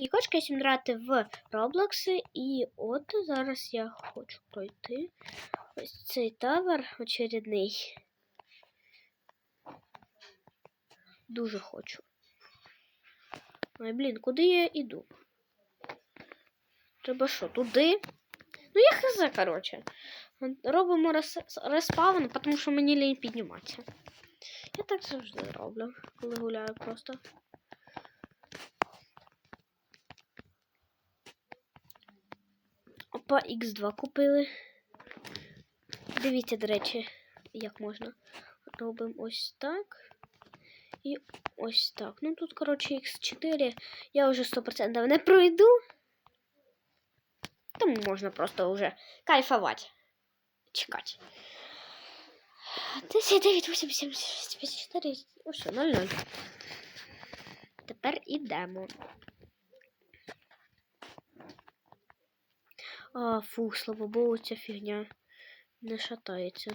І кочка всім грати в Роблокси. І от зараз я хочу пройти ось цей тавер очередний. Дуже хочу. Ой, блін, куди я іду? Треба що, туди? Ну, я хз, коротше. Робимо рес- респаун, тому що мені лінь підніматися. Я так завжди роблю, коли гуляю просто. Опа, X2 купили. Дивіться, до речі, як можна. Робимо ось так. І ось так. Ну тут, коротше, X4 я вже 100% не пройду. Тому можна просто вже кайфувати. Чекати. 10, 9, 8, 7, 6, 5, 4, ну що, 0, 0. Тепер ідемо. А, фу, слава Богу, ця фігня не шатається.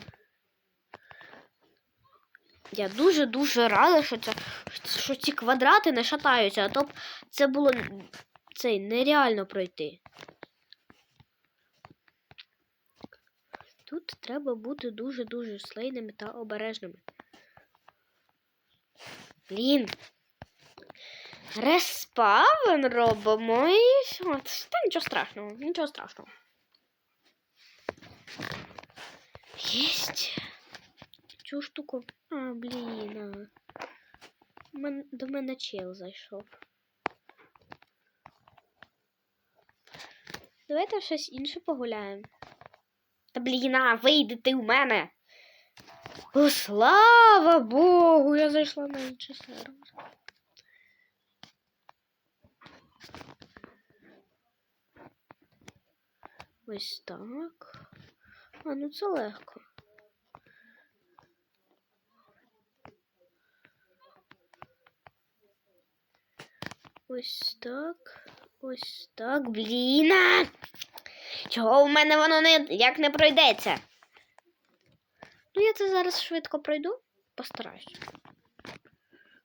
Я дуже-дуже рада, що, це, що ці квадрати не шатаються, а то б це було цей нереально пройти. Тут треба бути дуже-дуже слейними та обережними. Блін. Респавн робимо і все. Та нічого страшного, нічого страшного. Єсть. Цю штуку. А, блін. Мен- До мене чел зайшов. Давайте щось інше погуляємо. Та блін, а, вийди ти у мене. О, слава Богу, я зайшла на інший сервер. Ось так. А, ну це легко. Ось так. Ось так. Блін. а! Чого в мене воно не як не пройдеться? Ну, я це зараз швидко пройду. Постараюсь.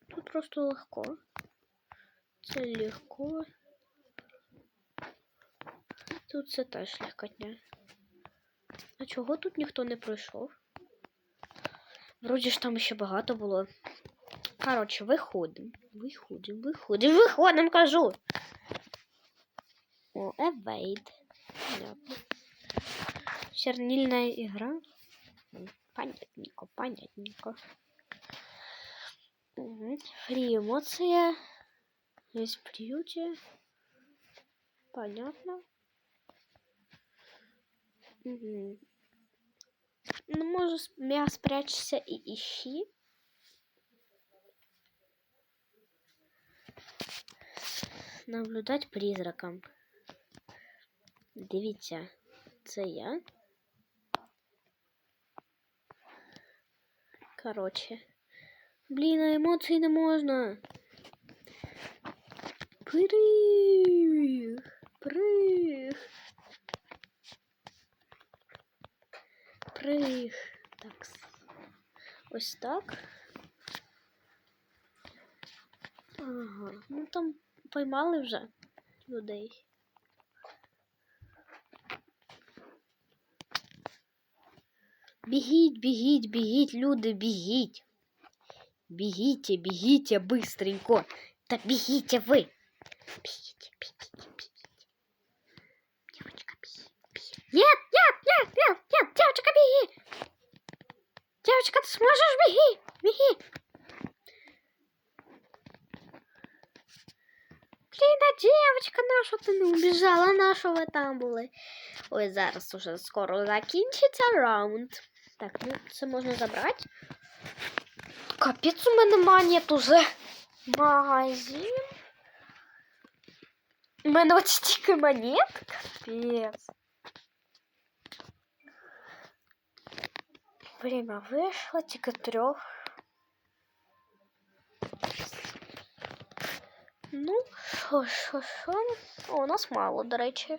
Тут просто легко. Це легко. Тут це теж легкотня. А чого тут ніхто не пройшов? Вроді ж там ще багато було. Коротше, виходимо. Виходимо, виходимо, виходимо, кажу. О, evade. Понятно. Чернильная игра. Понятненько, понятненько. Угу. Фри эмоция. Есть бьюти. Понятно. Угу. Ну, может, я спрячься и ищи. Наблюдать призраком. Дивіться, це я. Коротше. Блін, а емоцій не можна. Приг. Приг. Приг. Так. Ось так. Ага. Ну там поймали вже людей. Бігіть, бігіть, бігіть, люди, бігіть. Бігіть, бігіть быстренько. Та бігіть ви. Бігіть, бігіть, бігіть. Девочка, беги, беги. Нет, нет, нет, нет, нет, девочка, беги. Девочка, ты сможешь, беги, беги. Блін, а девочка, наша ти не убіжала, наша ви там. Ой, зараз уже скоро закінчиться раунд. Так, ну це можна забрати. Капець у мене монет уже. Магазин. У мене от стільки монет. Капець. Время вийшло, тільки трьох. Ну, що, що, що? О, у нас мало, до речі.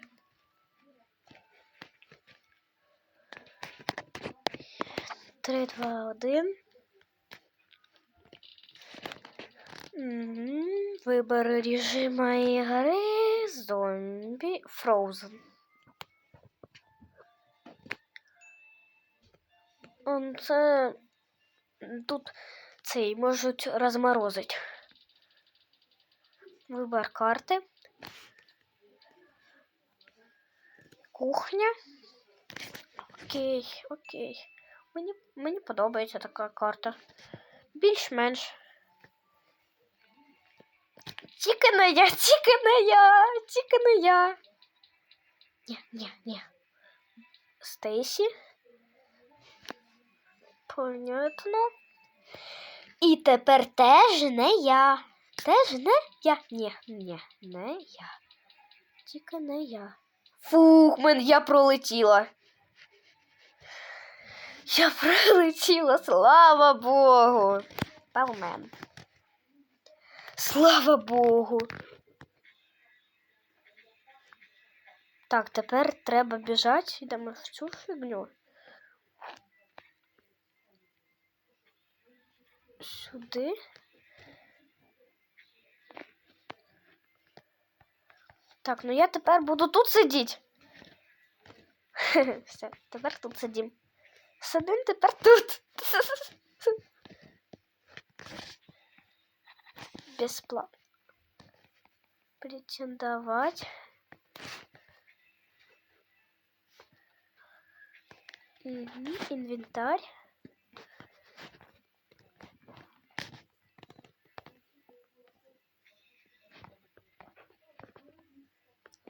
Три, два, один. Угу. Вибор режима ігри. Зомбі Frozen. Он це тут цей можуть розморозити. Вибір карти. Кухня. Окей, окей. Мені, мені подобається така карта. Більш-менш. Тільки не я, тільки не я, тільки не я. Ні, ні, ні. Стейсі. Понятно. І тепер теж не я. Теж не я. Ні, ні, не я. Тільки не я. Фух, мен, я пролетіла. Я пролетіла, слава Богу. Павмен. Слава Богу. Так, тепер треба біжати. Йдемо в цю фігню. Сюди. Так, ну я тепер буду тут сидіти. Все, тепер тут сидім. Сидим тепер тут. Бесплатно. Претендовать. Угу, инвентарь.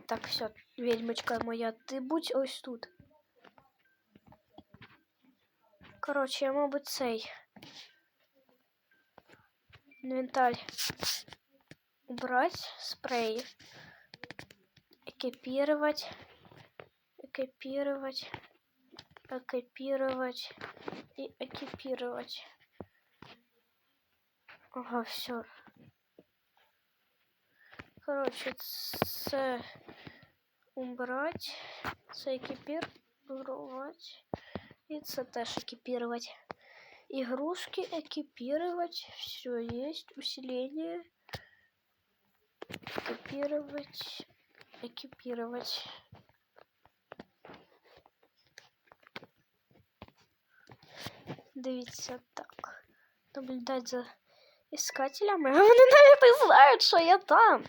Так, все, ведьмочка моя, ти будь ось тут. Коротше, я, мабуть, цей інвентарь убрать, спрей, экипировать, экипировать, экипировать и экипировать. Ага, все. Короче, це убрать, це екіпірувати. І це теж екіпірувати. Игрушки экипировать. Все есть. Усиление. Экипировать. Экипировать. Дивіться так. Наблюдать за искателями. А вони навіть не знають, що я там.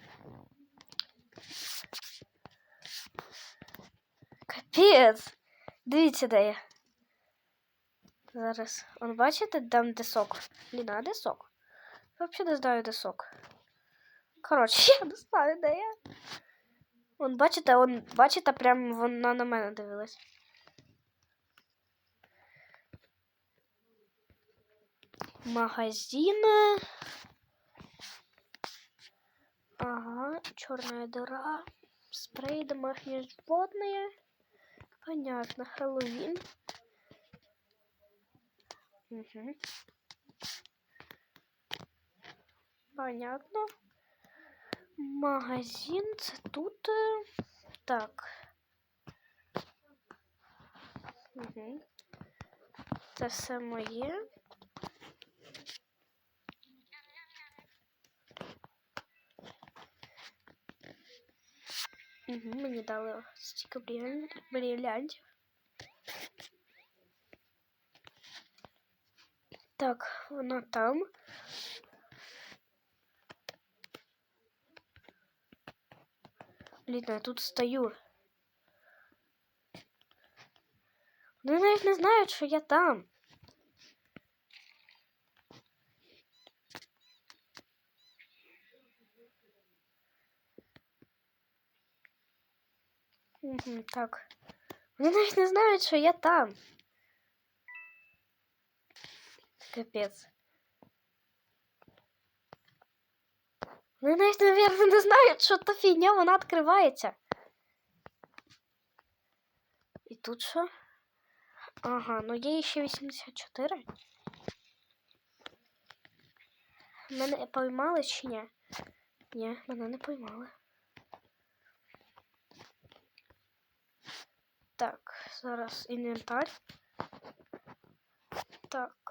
Капець. Дивіться, де я. Зараз. Он бачите, там де сок? Блін, а де сок? Я взагалі не знаю, де сок. Коротше, я не знаю, де я. Вон, бачите, он, бачите, прям вона на мене дивилась. Магазины. Ага, черная дыра. Спрей домашние животные. Понятно, Хэллоуин. Угу. Понятно. Магазин, це тут. е, Так. Угу. Це все моє. Угу, мені дали стільки бриль- Так, вона там. Блін, я тут стою. Вони навіть не знають, що я там. Угу, так. Вони навіть не знають, що я там. Капець. Вони навіть, наверное, не знають, що та фігня вона відкривається. І тут що? Ага, ну є ще 84. Мене поймали чи ні? Ні, мене не поймали. Так, зараз інвентар. Так.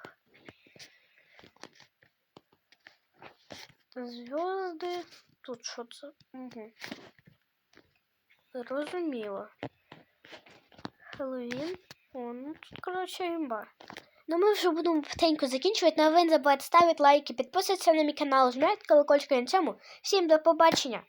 Звезды. Тут що це? Угу. Зрозуміло. Хеллоуін. О, ну тут, коротше, імба. Ну, ми вже будемо потеньку закінчувати, але ви не забувайте ставити лайки, підписуватися на мій канал, жмете колокольчик на цьому. Всім до побачення!